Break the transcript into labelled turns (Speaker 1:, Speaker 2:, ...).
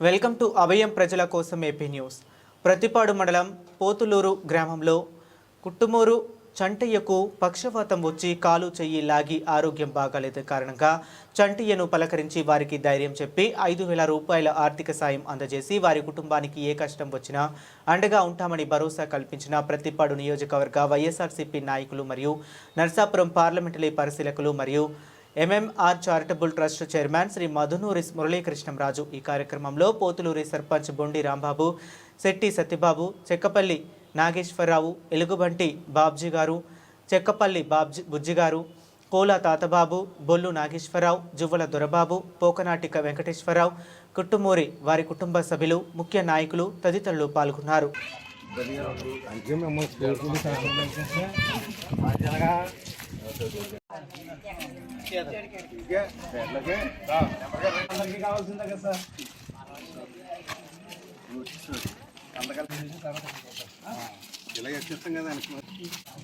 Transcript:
Speaker 1: Welcome to అభయం ప్రజల కోసం AP news. Prathipadu మండలం పోతులూరు గ్రామంలో కుట్టుమూరు చంటయ్యకు పక్షవాతం వచ్చి కాలు చెయ్యి లాగి ఆరోగ్యం బాగాలేదు కారణంగా చంటయ్యను పలకరించి వారికి ధైర్యం చెప్పి ఐదు వేల రూపాయల ఆర్థిక సాయం అందజేసి వారి కుటుంబానికి ఏ కష్టం వచ్చినా అండగా ఉంటామని భరోసా కల్పించిన ప్రతిపాడు నియోజకవర్గ వైఎస్ఆర్సీపీ నాయకులు మరియు నర్సాపురం పార్లమెంటరీ పరిశీలకులు మరియు MMR charitable trust chairman Shri Madhunuri Muralikrishnamraju. ఈ కార్యక్రమంలో పోతులూరి సర్పంచ్ బొండి రాంబాబు శెట్టి సత్యబాబు చెక్కపల్లి నాగేశ్వరరావు ఎలుగుబంటి బాబ్జీ గారు చెక్కపల్లి బాబ్జీ బుజ్జి గారు కోల తాతబాబు బొల్లు నాగేశ్వరరావు జువ్వల దొరబాబు పోకనాటిక వెంకటేశ్వరరావు కుట్టుమూరి వారి కుటుంబ సభ్యులు ముఖ్య నాయకులు తదితరులు పాల్గొన్నారు.
Speaker 2: అందరికీ కావాల్సిందే కదా. సార్
Speaker 3: ఇలా వచ్చేస్తాం కదా అనుకున్నాను